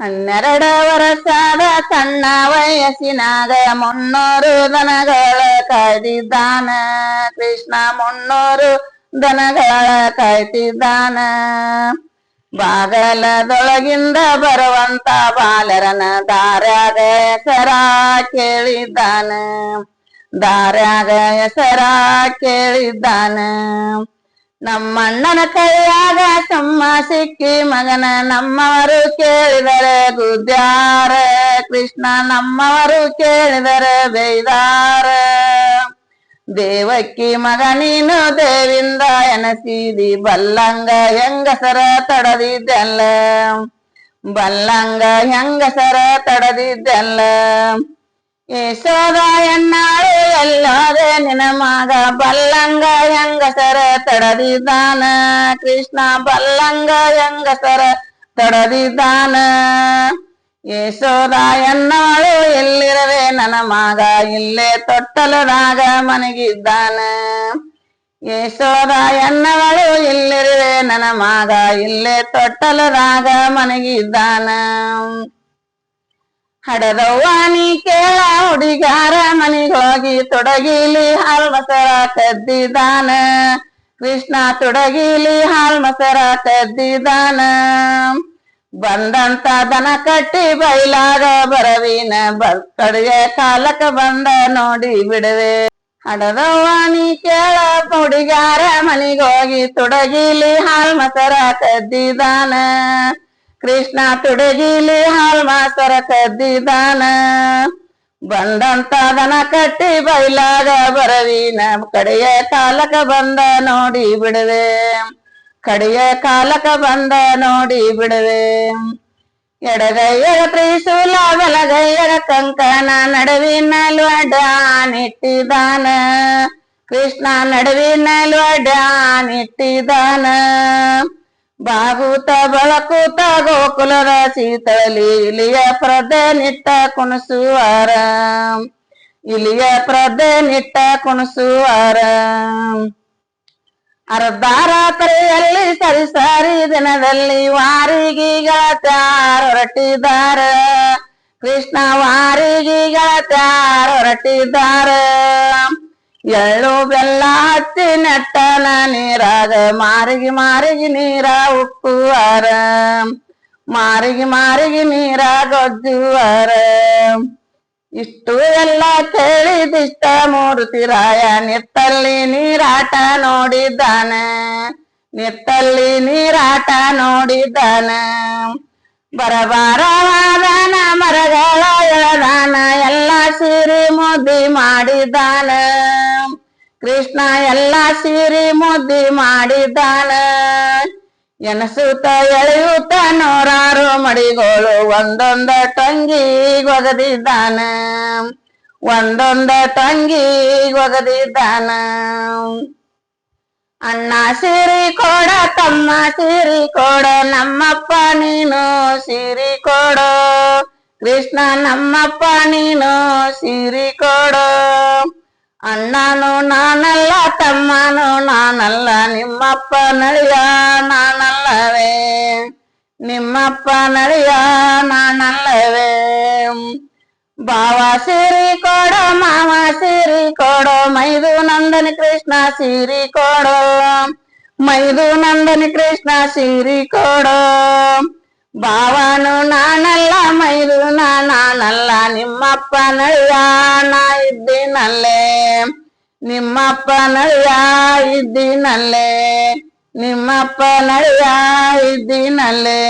ಹನ್ನೆರಡು ವರ್ಷದ ಸಣ್ಣ ವಯಸ್ಸಿನಾಗ ಮುನ್ನೂರು ದನಗಳ ಕಾಯ್ದಿದ್ದಾನ ಕೃಷ್ಣ ಮುನ್ನೂರು ದನಗಳ ಕಾಯ್ತಿದ್ದಾನ ಬಾಗಲದೊಳಗಿಂದ ಬರುವಂತ ಬಾಲರನ ದಾರ್ಯಾಗ ಹೆಸರ ಕೇಳಿದ್ದಾನ. ದಾರ್ಯಾಗ ಹೆಸರ ಕೇಳಿದ್ದಾನ. ನಮ್ಮಣ್ಣನ ಕೈಯಾಗ ಸುಮ್ಮ ಸಿಕ್ಕಿ ಮಗನ ನಮ್ಮವರು ಕೇಳಿದರೆ ಗುದ್ಯಾರ ಕೃಷ್ಣ ನಮ್ಮವರು ಕೇಳಿದರೆ ಬೈದಾರ ದೇವಕ್ಕಿ ಮಗ ನೀನು ದೇವಿಂದ ಎನಸಿದಿ ಬಲ್ಲಂಗ ಹೆಂಗಸರ ತಡದಿದ್ದೆಲ್ಲ ಬಲ್ಲಂಗ ಹೆಂಗಸರ ತಡದಿದ್ದೆಲ್ಲ ಯಶೋದ ಎನ್ನಾಳು ಎಲ್ಲೋದೆ ನಿನ ಮಗ ಬಲ್ಲಂಗ ಹೆಂಗಸರ ತಡದಿದ್ದಾನ ಕೃಷ್ಣ ಬಲ್ಲಂಗ ಹೆಂಗಸರ ತಡದಿದ್ದಾನ ಯಶೋದ ಎನ್ನಾಳು ಎಲ್ಲಿರವೆ ನನ್ನ ಮಗ ಇಲ್ಲೇ ತೊಟ್ಟಲದಾಗ ಮನಗಿದ್ದಾನ ಯಶೋದ ಎನ್ನವಳು ಇಲ್ಲಿರುವೆ ನನ್ನ ಮಗ ಇಲ್ಲೇ ತೊಟ್ಟಲದಾಗ ಮನಗಿದ್ದಾನ ಹಡದವ್ವಾನಿ ಕೇಳ ಹುಡುಗಾರ ಮನಿಗೋಗಿ ತೊಡಗಿಲಿ ಹಾಲ್ ಮಸರ ಕದ್ದಿದಾನ. ಕೃಷ್ಣ ತೊಡಗಿಲಿ ಹಾಲ್ ಮಸರ ಕದ್ದಿದಾನ. ಬಂದಂತ ದನ ಕಟ್ಟಿ ಬೈಲಾಗ ಬರವಿನ ಕಡೆಗೆ ಕಾಲಕ ಬಂದ ನೋಡಿ ಬಿಡುವೆ ಹಡದವಾಣಿ ಕೇಳ ಹುಡುಗಾರ ಮನಿಗೋಗಿ ತೊಡಗಿಲಿ ಹಾಲ್ ಮಸರ ಕದ್ದಿದಾನ. ಕೃಷ್ಣ ತುಡಗಿಲಿ ಹಾಲ್ ಮಾಸರ ಕದ್ದಿದ್ದಾನ ಬಂದಂತ ದನ ಕಟ್ಟಿ ಬೈಲಾಗ ಬರವಿನ ಕಡೆಯ ಕಾಲಕ ಬಂದ ನೋಡಿ ಬಿಡುವೆ ಕಡೆಯ ಕಾಲಕ ಬಂದ ನೋಡಿ ಬಿಡುವೆ ಎಡಗೈಯರ ತ್ರಿಶೂಲ, ಬಲಗೈಯರ ಕಂಕಣ ನಡುವಿನ ನಿಟ್ಟಿದಾನ. ಕೃಷ್ಣ ನಡುವಿನ ನಿಟ್ಟಿದಾನ. ಬಾಗೂತ ಬಳಕೂತ ಗೋಕುಲದ ಸೀತಳಿ ಇಲಿಯ ಪ್ರದೆ ನಿಟ್ಟ ಕುಣಸುವಾರ. ಇಲಿಯ ಪ್ರದೆ ನಿಟ್ಟ ಕುಣಸುವಾರ. ರಾತ್ರಿಯಲ್ಲಿ ಸರಿ ಸರಿ ದಿನದಲ್ಲಿ ವಾರಿಗೀಗ ತ್ಯಾರ ಕೃಷ್ಣ ವಾರಿಗೀಗ ತ್ಯಾರ ಎಳ್ಳು ಬೆಲ್ಲ ಹಚ್ಚಿ ನೆಟ್ಟನ ನೀರಾಗ. ಮಾರಿಗೆ ಮಾರಿಗೆ ನೀರ ಉಕ್ಕುವಾರ ಮಾರಿಗೆ ಮಾರಿಗೆ ನೀರ ಗೊಜ್ಜುವಾರ. ಇಷ್ಟು ಎಲ್ಲ ಕೇಳಿದಿಷ್ಟ ಮೂರ್ತಿರಾಯ ನಿತ್ತಲ್ಲಿ ನೀರಾಟ ನೋಡಿದ್ದಾನ. ನಿತ್ತಲ್ಲಿ ನೀರಾಟ ನೋಡಿದ್ದಾನ. ಬರಬಾರವಾದನ ಮರಗಳ ಎಳದಾನ. ಎಲ್ಲ ಸಿರಿ ಮುದ್ದಿ ಮಾಡಿದ್ದಾನ. ಕೃಷ್ಣ ಎಲ್ಲ ಸೀರಿ ಮುದ್ದಿ ಮಾಡಿದ್ದಾನ. ಎನಸುತ್ತ ಎಳೆಯುತ್ತ ನೂರಾರು ಮಡಿಗಳು ಒಂದೊಂದ ತಂಗಿ ಒಗದಿದ್ದಾನ. ಒಂದೊಂದ ತಂಗಿ ಒಗದಿದ್ದಾನ. ಅಣ್ಣ ಸಿರಿ ಕೊಡ, ತಮ್ಮ ಸಿರಿ ಕೊಡ, ನಮ್ಮಪ್ಪ ನೀನು ಸಿರಿ ಕೊಡೋ. ಕೃಷ್ಣ, ನಮ್ಮಪ್ಪ ನೀನು ಸಿರಿ ಕೊಡು. ಅಣ್ಣನು ನಾನಲ್ಲ ತಮ್ಮನು ನಾನಲ್ಲ ನಿಮ್ಮಪ್ಪ ನಳಿಯ ನಾನಲ್ಲವೇ ನಿಮ್ಮಪ್ಪ ನಳಿಯ ನಾನಲ್ಲವೇ ಬಾವ ಸಿರಿ ಕೊಡೋ ಮಾವ ಸಿರಿ ಕೊಡೋ ಮೈದು ನಂದನಿ ಕೃಷ್ಣ ಸಿರಿ ಕೊಡೋ ಮೈದು ನಂದನಿ ಕೃಷ್ಣ బావను నానల్ల మైదు నానల్ల నిమ్మప్పనయ్య నా ఇద్ది నల్లే నిమ్మప్పనయ్య ఇద్ది నల్లే నిమ్మప్పనయ్య ఇద్ది నల్లే